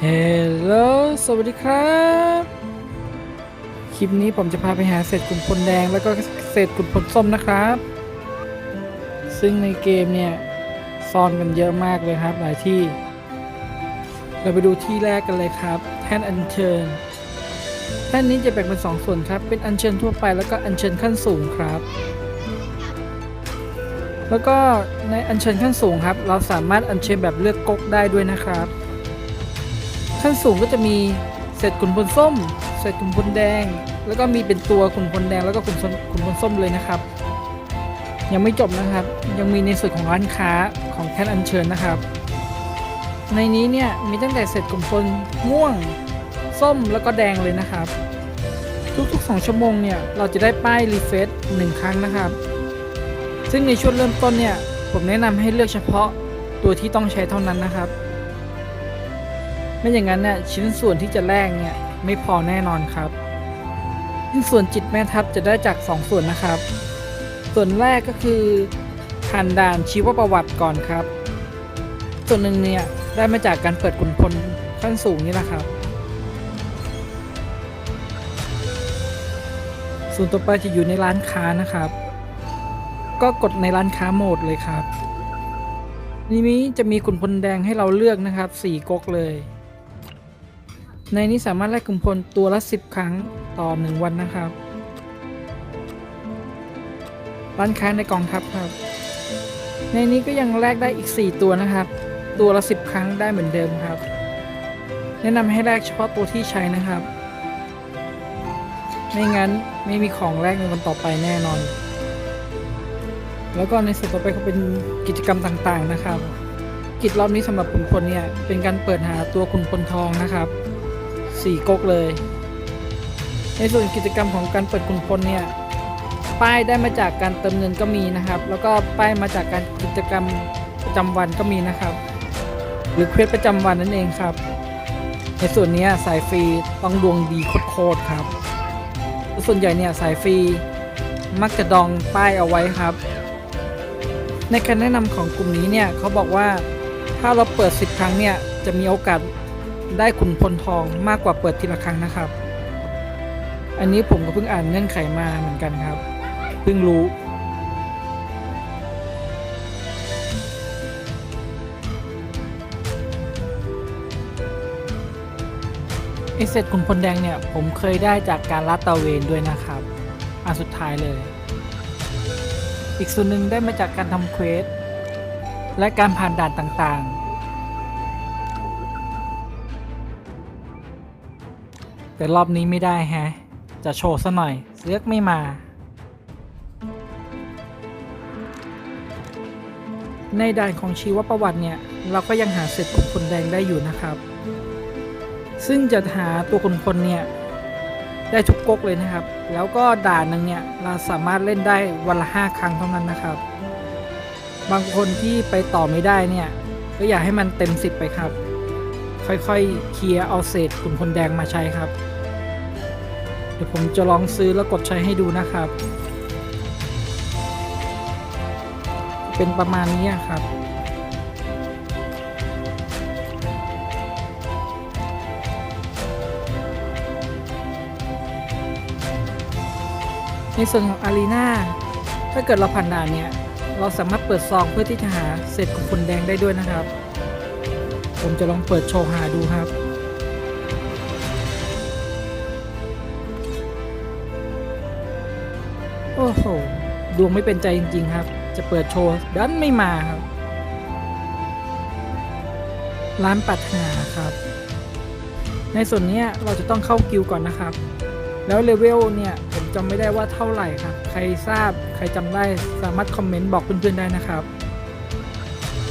เฮลโลสวัสดีครับ คลิปนี้ผมจะพาไปหาเศษขุนพลแดงแล้วก็เศษขุนพลส้มนะครับ ซึ่งในเกมเนี่ยซ่อนกันเยอะมากเลยครับหลายที่ เราไปดูที่แรกกันเลยครับ แท่นอัญเชิญ แท่นนี้จะแบ่งเป็นสองส่วนครับ เป็นอัญเชิญทั่วไปแล้วก็อัญเชิญขั้นสูงครับ แล้วก็ในอัญเชิญขั้นสูงครับ เราสามารถอัญเชิญแบบเลือกก๊กได้ด้วยนะครับ ขั้นสูงก็จะมีเศษขุนพลส้ม เศษขุนพลแดง แล้วก็มีเป็นตัวขุนพลแดงแล้วก็ขุนขุนพลส้มเลยนะครับ ยังไม่จบนะครับ ยังมีในส่วนของร้านค้าของแท่นอัญเชิญนะครับ ในนี้เนี่ยมีตั้งแต่เศษขุนพลม่วง ส้มแล้วก็แดงเลยนะครับ ทุกๆ 2 ชั่วโมงเนี่ย เราจะได้ป้ายรีเฟซหนึ่งครั้งนะครับ ซึ่งในช่วงเริ่มต้นเนี่ย ผมแนะนำให้เลือกเฉพาะตัวที่ต้องใช้เท่านั้นนะครับ ไม่อย่างนั้นเนี่ยชิ้นส่วนที่จะแลกเนี่ยไม่พอแน่นอนครับชิ้นส่วนจิตแม่ทัพจะได้จาก 2 ส่วนนะครับ ส่วนแรกก็คือผ่านด่านชีวประวัติก่อนครับ ส่วนหนึ่งเนี่ยได้มาจากการเปิดขุนพลขั้นสูงนี่แหละครับ ส่วนต่อไปจะอยู่ในร้านค้านะครับ ก็กดในร้านค้าโหมดเลยครับนี่นี้จะมีขุนพลแดงให้เราเลือกนะครับ4ก๊กเลย ในนี้สามารถแลกขุนพลตัวละ 10 ครั้งต่อ 1 วันนะครับ ร้านค้าในกองทัพครับ ในนี้ก็ยังแลกได้อีก 4 ตัวนะครับ ตัวละ 10 ครั้งได้เหมือนเดิมครับ แนะนำให้แลกเฉพาะตัวที่ใช้นะครับ ไม่งั้นไม่มีของแลกในวันต่อไปแน่นอน แล้วก็ในส่วนต่อไปก็เป็นกิจกรรมต่างๆนะครับ กิจรอบนี้สำหรับขุนพลเนี่ยเป็นการเปิดหาตัวขุนพลทองนะครับสี่ก๊กเลย ในส่วนกิจกรรมของการเปิดขุนพลเนี่ยป้ายได้มาจากการเติมเงินก็มีนะครับ แล้วก็ป้ายมาจากการกิจกรรมประจำวันก็มีนะครับ หรือเควสประจำวันนั่นเองครับ ในส่วนนี้สายฟรีต้องดวงดีโคตรๆครับ ส่วนใหญ่เนี่ยสายฟรีมักจะดองป้ายเอาไว้ครับ ในการแนะนำของกลุ่มนี้เนี่ยเขาบอกว่าถ้าเราเปิด 10 ครั้งเนี่ยจะมีโอกาสได้ขุนพลทองมากกว่าเปิดทีละครั้งนะครับ อันนี้ผมก็เพิ่งอ่านเงื่อนไขมาเหมือนกันครับ เพิ่งรู้ ไอเซตขุนพลแดงเนี่ย ผมเคยได้จากการลาดตะเวนด้วยนะครับ อันสุดท้ายเลย อีกส่วนหนึ่งได้มาจากการทำเควส และการผ่านด่านต่างๆ แต่รอบนี้ไม่ได้แฮะ จะโชว์ซะหน่อยเลือกไม่มา ในด่านของชีวประวัติเนี่ย เราก็ยังหาเศษขุนพลแดงได้อยู่นะครับ ซึ่งจะหาตัวขุนพลเนี่ยได้ทุกก๊กเลยนะครับ แล้วก็ด่านหนึ่งเนี่ยเราสามารถเล่นได้วันละห้าครั้งเท่านั้นนะครับ บางคนที่ไปต่อไม่ได้เนี่ยก็อยากให้มันเต็มสิบไปครับ ค่อยๆเคลียร์เอาเศษขุนพลแดงมาใช้ครับ เดี๋ยวผมจะลองซื้อแล้วกดใช้ให้ดูนะครับ เป็นประมาณนี้ครับ ในส่วนของอารีนาถ้าเกิดเราผ่านด่านเนี่ยเราสามารถเปิดซองเพื่อที่จะหาเศษของคนแดงได้ด้วยนะครับ ผมจะลองเปิดโชว์หาดูครับ โอ้โห ดวงไม่เป็นใจจริง ๆ ครับ จะเปิดโชว์ดันไม่มาครับ ร้านปรารถนาครับ ในส่วนนี้เราจะต้องเข้ากิวก่อนนะครับ แล้วเลเวลเนี่ย จำไม่ได้ว่าเท่าไหร่ครับ ใครทราบใครจำได้สามารถคอมเมนต์บอกเพื่อนๆได้นะครับ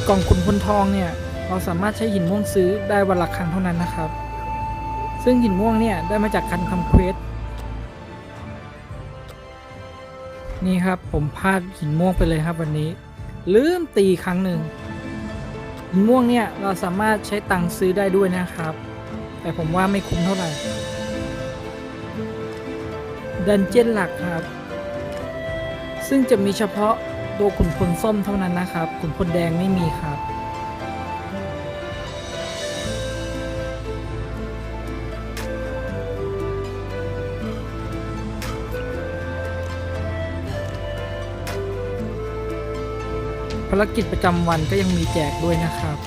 กล่องขุนพลทองเนี่ยเราสามารถใช้หินม่วงซื้อได้วันละครั้งเท่านั้นนะครับ ซึ่งหินม่วงเนี่ยได้มาจากการทำเควสนี่ครับผมพลาดหินม่วงไปเลยครับวันนี้ ลืมตีครั้งหนึ่งหินม่วงเนี่ยเราสามารถใช้ตังค์ซื้อได้ด้วยนะครับ แต่ผมว่าไม่คุ้มเท่าไหร่ ดันเจี้ยนหลักครับ ซึ่งจะมีเฉพาะตัวขุนพลส้มเท่านั้นนะครับขุนพลแดงไม่มีครับภารกิจประจำวันก็ยังมีแจกด้วยนะครับ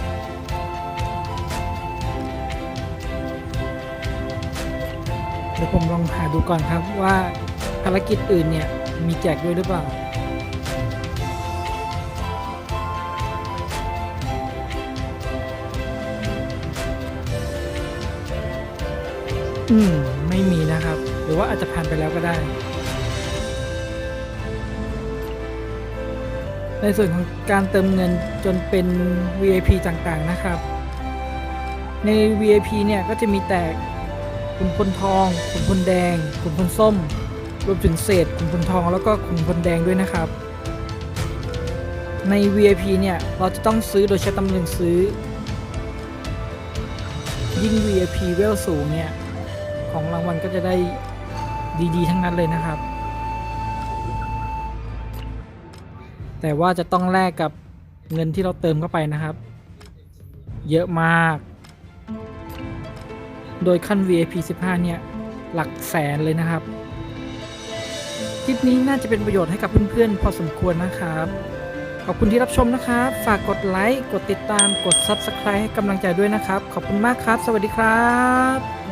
ดี๋ยวผมลองหาดูก่อนครับว่าภารกิจอื่นเนี่ยมีแจกด้วยหรือเปล่าอืม ไม่มีนะครับ หรือว่าอาจจะผ่านไปแล้วก็ได้ ในส่วนของการเติมเงินจนเป็น VIP ต่างๆนะครับ ใน VIP เนี่ยก็จะมีแต่ ขุนพลทองขุนพลแดงขุนพลส้ม รวมถึงเศษขุนพลทองแล้วก็ขุนพลแดงด้วยนะครับ ใน VIP เนี่ย เราจะต้องซื้อโดยใช้ตำแหน่งซื้อ ยิ่ง VIP เวลสูงเนี่ย ของรางวัลก็จะได้ดีๆ ทั้งนั้นเลยนะครับ แต่ว่าจะต้องแลกกับเงินที่เราเติมเข้าไปนะครับ เยอะมาก โดยขั้น VIP 15 เนี่ย หลักแสนเลยนะครับ คลิปนี้น่าจะเป็นประโยชน์ให้กับเพื่อนๆ พอสมควรนะครับ ขอบคุณที่รับชมนะครับ ฝากกดไลค์ กดติดตาม กด Subscribe ให้กำลังใจด้วยนะครับ ขอบคุณมากครับ สวัสดีครับ